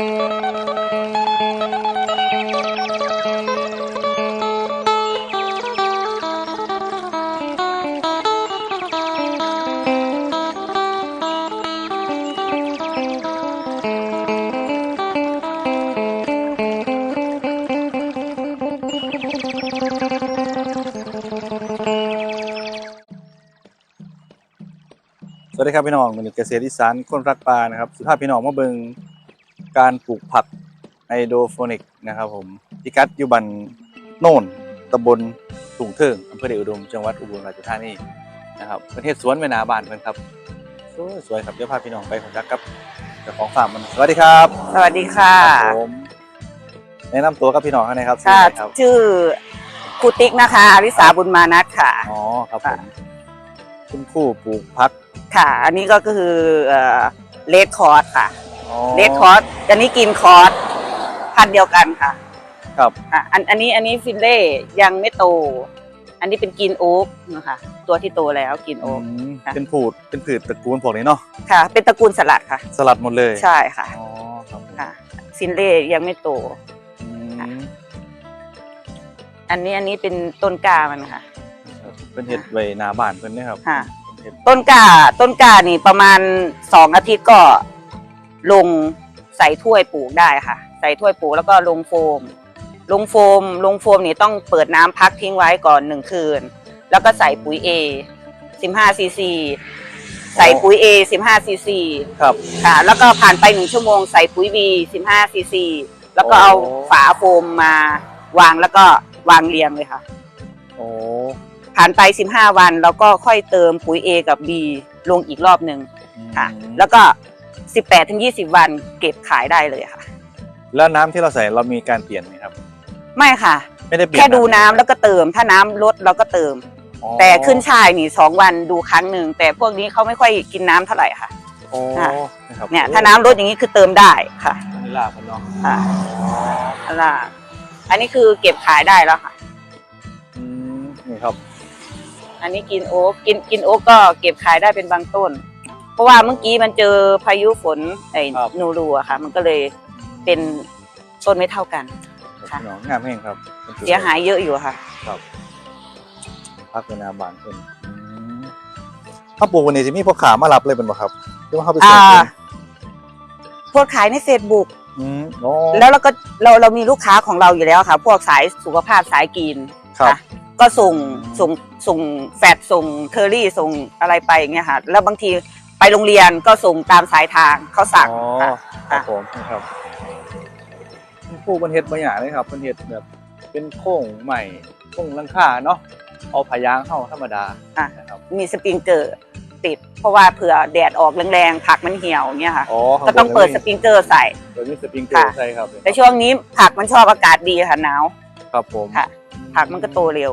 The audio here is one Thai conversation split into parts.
สวัสดีครับพี่น้องมันอยู่เกษตรอีสานคนรักปลานะครับสุภาพพี่น้องมาเบิง การปลูกผักไฮโดรโฟนิกนะครับผมพิกัดอยู่บันโน่นตำบลตุงเทิงอำเภอเดชอุดม จังหวัดอุบลราชธานีนะครับประเทศสวนเวนาบานเพิ่นครับสวยสวยครับเดี๋ยวพาพี่น้องไปผมรักกับเจ้าของฟาร์มมันสวัสดีครับสวัสดีค่ะครับผมแนะนำตัวกับพี่น้องข้างในครับค่ะชื่ออะไรครับชื่อครูติ๊กนะคะอริสาบุญมานัทค่ะ อ๋อครับผมคุณครู่ปลูกผัก ค่ะ อันนี้ก็คือเลดคอร์สค่ะอ๋อ เลดคอร์สอันนี้กินคอร์สพันธุ์เดียวกันค่ะครับอะอันอันนี้อันนี้ฟิลเล่ยังไม่โต อันนี้เป็นกินโอ๊กนะคะตัวที่โตแล้วกินอืโอ๊กมค่ะเป็นผูดเป็นผืดตระกูลพวกนี้เนาะค่ะ เป็นตระกูลสลัดค่ะ สลัดหมดเลยใช่ค่ะอ๋อครับผมค่ะฟิลเล่ยังไม่โตอืมอันนี้อันนี้เป็นต้นกล้ามันค่ะครับเป็นเห็ดไว้หน้าบ้านเพิ่นนะครับค่ะ เป็นเห็ดต้นกล้าต้นกล้านี่ประมาณสองอาทิตย์ก็ ลงใส่ถ้วยปลูกได้ค่ะ ใส่ถ้วยปลูกแล้วก็ลงโฟม ลงโฟม ลงโฟมนี่ต้องเปิดน้ำพักทิ้งไว้ก่อนหนึ่งคืน แล้วก็ใส่ปุ๋ย A 15ซีซีใส่ปุ๋ย A 15ซีซีครับค่ะ แล้วก็ผ่านไปหนึ่งชั่วโมงใส่ปุ๋ย B 15ซีซีแล้วก็เอาโอ้ฝาโฟมมาวางแล้วก็วางเรียงเลยค่ะโอ้ผ่านไป 15 วันเราก็ค่อยเติมปุ๋ย A กับ B ลงอีกรอบหนึ่งค่ะอืมแล้วก็ 18ถึง20 วันเก็บขายได้เลยค่ะ แล้วน้ำที่เราใส่เรามีการเปลี่ยนไหมครับ ไม่ค่ะ ไม่ได้เปลี่ยนแค่ดูน้ำแล้วก็เติม ถ้าน้ำลดเราก็เติม อ๋อแต่ขึ้นช่ายนี่สองวันดูครั้งหนึ่งแต่พวกนี้เขาไม่ค่อยกินน้ำเท่าไหร่ค่ะ โอ้ค่ะ นะครับเนี่ยถ้าน้ำลดอย่างนี้คือเติมได้ค่ะอันนี้ลาบมันเนาะค่ะอ๋ออันละอันนี้คือเก็บขายได้แล้วค่ะ อืมนี่ครับอันนี้กินโอ๊กกินกินโอ๊กก็เก็บขายได้เป็นบางต้นเพ ราะว่าเมื่อกี้มันเจอพายุฝนไอ้ครับ นูรูอะค่ะ มันก็เลยเป็นต้นไม่เท่ากัน ค่ะ พี่น้องงามแห้งครับเสียหายเยอะอยู่ค่ะครับพักในหน้าบ้านเพิ่นอืมถ้าปลูกวันนี้จะมีพวกขามารับเลยเป็นบ่ครับหรือว่าเขาไปส่งอ่า เองพวกขายในเฟซบุ๊กอืมโอ้แล้วเราก็เราเรามีลูกค้าของเราอยู่แล้วค่ะ พวกสายสุขภาพสายกิน ครับ ค่ะ ก็ส่งส่งส่งแฟดส่งเคอรี่ส่งอะไรไปอย่างเงี้ยค่ะ แล้วบางที ไปโรงเรียนก็ส่งตามสายทางเขาสั่งอ๋อค่ะครับผมนะครับปลูกเป็นเห็ดบางอย่างเลยครับเป็นเห็ดแบบเป็นโค้งใหม่โค้งหลังคาเนาะเอาผายางเข้าธรรมดาอะ นะครับมีสปริงเกอร์ติด เพราะว่าเผื่อแดดออกแรงๆผักมันเหี่ยวอย่างเงี้ยค่ะ อ๋อก็ต้องเปิดสปริงเกอร์ใส่ เปิดมีสปริงเกอร์ค่ะ ใช่ครับแต่ช่วงนี้ผักมันชอบอากาศดีค่ะหนาว ครับผมค่ะ ผักมันก็โตเร็ว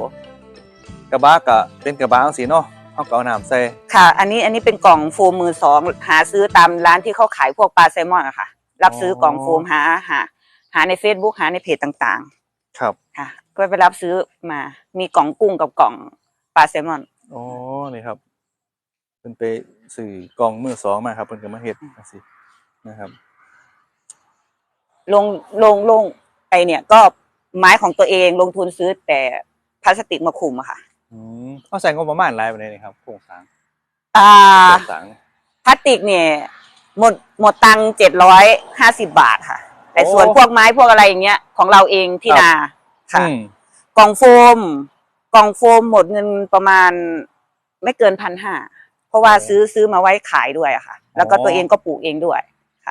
กระบะกะเป็นกระบะสีเนาะ เอาก็เอาน้ำใส่ค่ะ อันนี้อันนี้เป็นกล่องโฟมมือสองหาซื้อตามร้านที่เขาขายพวกปลาแซลมอนอะค่ะ รับซื้อกล่องโฟมหาหา หาใน Facebook หาในเพจต่างครับๆค่ะ ก็ไปรับซื้อมา มีกล่องกุ้งกับกล่องปลาแซลมอนอ๋อนี่ครับเป็นไปสื่อกล่องมือสองมาครับเพิ่นก็มาเฮ็ดจังซี่นะครับลงลงลงไอเนี่ยก็ไม้ของตัวเองลงทุนซื้อแต่พลาสติกมาคุมอะค่ะ อืมเอาใส่งบประมาณหลายปานใดนี่ครับโครงสร้างอ่าโครงสร้างพลาสติกเนี่ยหมดหมดตังเจ็ดร้อยห้าสิบบาทค่ะ แต่โอ้ส่วนพวกไม้พวกอะไรอย่างเงี้ยของเราเองที่ครับนาค่ะอืมกล่องโฟม กล่องโฟมหมดเงินประมาณไม่เกินพันห้าเพราะว่าซื้อซื้อมาไว้ขายด้วยอะค่ะ แล้วก็ตัวเองก็ปลูกเองด้วย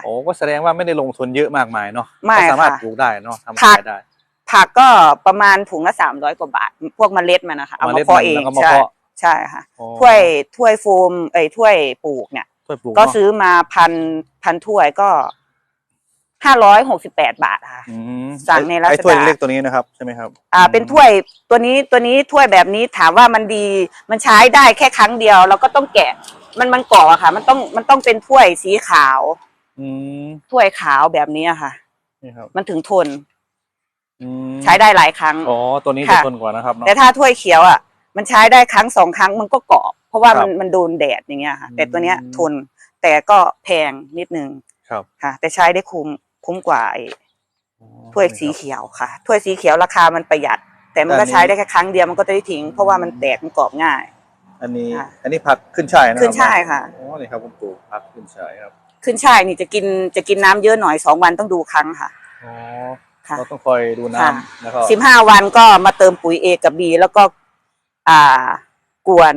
โอ้ก็แสดงว่าไม่ได้ลงทุนเยอะมากมายเนาะไม่ก็สามารถค่ะปลูกได้เนาะทำผัขากยได้ ผักก็ประมาณถุงละสามร้อยกว่าบาท พวกเมล็ดมันนะคะเอาเมมาล็ดเพาะมันเองแล้วก็มาใช่เพาะใช่ค่ะอ๋อถ้วยถ้วยโฟมเอ้ยถ้วยปลูกเนี่ยถ้วยปลูกก็เนาะซื้อมาพันพันถ้วยก็ห้าร้อยหกสิบแปดบาทค่ะอืมสั่งในไอ้ Lazada ไอ้ถ้วยเล็กตัวนี้นะครับใช่ไหมครับ อ่า เป็นถ้วยตัวนี้ตัวนี้ถ้วยแบบนี้ถามว่ามันดี มันใช้ได้แค่ครั้งเดียว เราก็ต้องแกะ มันมันก่ออะค่ะ มันต้องมันต้องเป็นถ้วยสีขาวอืมถ้วยขาวแบบนี้อะค่ะนี่ครับมันถึงทน อืมใช้ได้หลายครั้ง อ๋อตัวนี้จะค่ะ ทนกว่านะครับเนาะ แต่ถ้าถ้วยเขียวอะ มันใช้ได้ครั้งสองครั้งมันก็เกาะเพราะว่าครับมันมันโดนแดดอย่างเงี้ยค่ะ แต่ตัวเนี้ยอืม ทนแต่ก็แพงนิดนึงครับค่ะ แต่ใช้ได้คุ้มคุ้มกว่าไอ้อ๋อถ้วยสีนี่ครับ เขียวค่ะ ถ้วยสีเขียวราคามันประหยัด แต่มันก็แต่อันนี้ ใช้ได้แค่ครั้งเดียวมันก็จะได้ทิ้งเพราะว่ามันแตกมันกรอบง่าย อันนี้ ค่ะอันนี้ผักขึ้นช่ายนะครับขึ้นช่ายค่ะ อ๋อนี่ครับผมปลูกผักขึ้นช่ายครับขึ้นช่ายนี่จะกินจะกินน้ำเยอะหน่อยสองวันต้องดูครั้งค่ะ อ๋อ ค่ะเราต้องคอยดูค่ะน้ำแล้วก็สิบห้าวันก็มาเติมปุ๋ยเอกับบีแล้วก็ อ่ากวน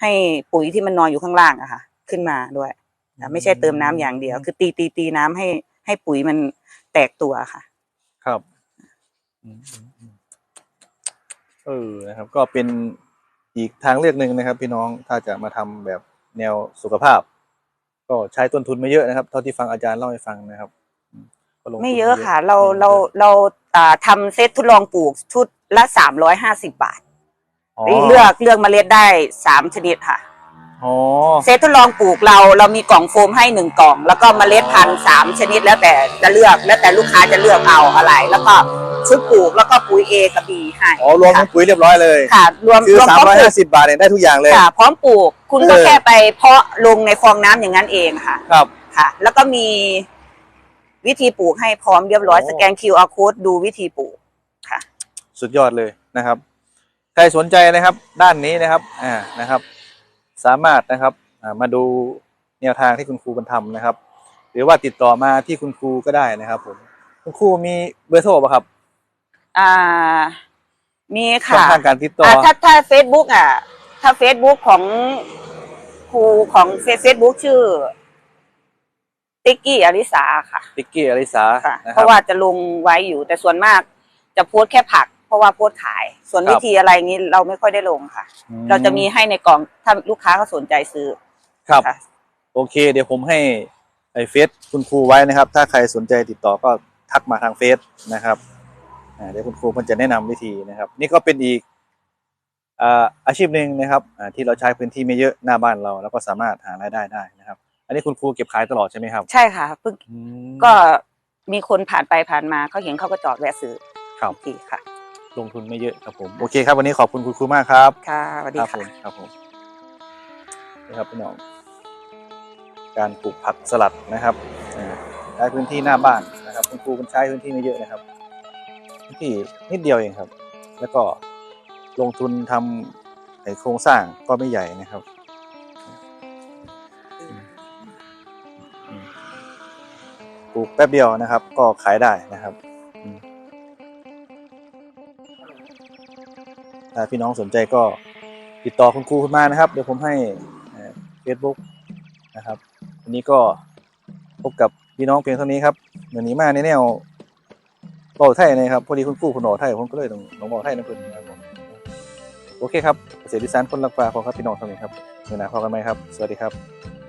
ให้ปุ๋ยที่มันนอนอยู่ข้างล่างอะค่ะ ขึ้นมาด้วยอะไม่ใช่เติมน้ำอย่างเดียว คือตีตีตีน้ำให้ให้ปุ๋ยมันแตกตัวค่ะ ครับอืมอืมอืมเออนะครับ ก็เป็นอีกทางเลือกหนึ่งนะครับ พี่น้องถ้าจะมาทำแบบแนวสุขภาพ ก็ใช้ต้นทุนไม่เยอะนะครับ เท่าที่ฟังอาจารย์เล่าให้ฟังนะครับอืม ก็ลงทุนไม่เยอะค่ะ เราอืมเราเราอ่าทำเซตทดลองปลูกชุดละสามร้อยห้าสิบบาทอ๋อเลือกเลือกเมล็ดได้สามชนิดค่ะ อ๋อ เซตทดลองปลูกเราเรามีกล่องโฟมให้หนึ่งกล่อง แล้วก็เมล็ดพันธุ์สามชนิดแล้วแต่จะเลือกแล้วแต่ลูกค้าจะเลือกเอาอะไร แล้วก็ชุดปลูกแล้วก็ปุ๋ย A กับ B ให้อ๋อรวมทั้งปุ๋ยเรียบร้อยเลย ค่ะรวมคือ รวมสามพร้อมร้อยปลูห้ากสิบบาทเนี่ยได้ทุกอย่างเลย ค่ะ พร้อมปลูกคุณก็เออ แค่ไปเพาะลงในฟองน้ำอย่างนั้นเองค่ะ ครับ ค่ะ แล้วก็มี วิธีปลูกให้พร้อมเรียบร้อยโอ้ สแกน QR code ดูวิธีปลูกค่ะ สุดยอดเลยนะครับ ใครสนใจนะครับด้านนี้นะครับอ่านะครับ สามารถนะครับอ่ามาดูแนวทางที่คุณครูบรรทำนะครับ หรือว่าติดต่อมาที่คุณครูก็ได้นะครับผมคุณครูมีเบอร์โทรป่ะครับอ่า มีช่องค่ะทางการติดต่ออ่าถ้าถ้าเฟซบุ๊กอะ ถ้าเฟซบุ๊กของครูของเฟซบุ๊กชื่อ ติ๊กกี้อริสาค่ะติ๊กกี้อลิสาค่ะนะเพครับราะว่าจะลงไว้อยู่แต่ส่วนมากจะโพสต์แค่ผัก เพราะว่าโพสต์ขาย ส่วนครับวิธีอะไรงี้เราไม่ค่อยได้ลงค่ะ อืเราจะมีให้ในกล่องถ้าลูกค้าเขาสนใจซื้อครับ ค่ะ โอเค เดี๋ยวผมให้ไอ้เฟซคุณครูไว้นะครับ ถ้าใครสนใจติดต่อก็ทักมาทางเฟซนะครับอ่าเดี๋ยวคุณครูมันจะแนะนำวิธีนะครับ นี่ก็เป็นอีกอ่าอาชีพหนึ่งนะครับอ่าที่เราใช้พื้นที่ไม่เยอะหน้าบ้านเรา แล้วก็สามารถหารายได้ได้นะครับ อันนี้คุณครูเก็บขายตลอดใช่ไหมครับใช่ค่ะเพิ่งอืม ก็มีคนผ่านไปผ่านมาเขาเห็นเขาก็จอดแวะซื้อครับ ทีค่ะ ลงทุนไม่เยอะครับผมโอเคครับวันนี้ขอบคุณคุณครูมากครับ ค่ะสวัสดีครับผค่ะมครับผมนี่ครับพี่น้อง การปลูกผักสลัดนะครับอ่าใช้พื้นที่หน้าบ้านนะครับ คุณครูมันใช้พื้นที่ไม่เยอะนะครับพื้นที่นิดเดียวเองครับ แล้วก็ลงทุนทำไอ้โครงสร้างก็ไม่ใหญ่นะครับ ปลูกแป๊บเดียวนะครับ ก็ขายได้นะครับถ้าพี่น้องสนใจก็ติดต่อคุณครูขึ้นมานะครับ เดี๋ยวผมให้เฟซบุ๊กนะครับวันนี้ก็พบกับพี่น้องเพียงเท่านี้ครับเดี๋ยวนี้มาในแนวเบาไทยนะครับ พอดีคุณครูคุณหนอไทยผมก็เลยต้องต้องเบาไทยนะเพื่อนครับผมโอเคครับเกษตรดิสานคนรักปลาขอครับพี่น้องเท่านี้ครับเมื่อหน้าพอกันไหมครับ สวัสดีครับ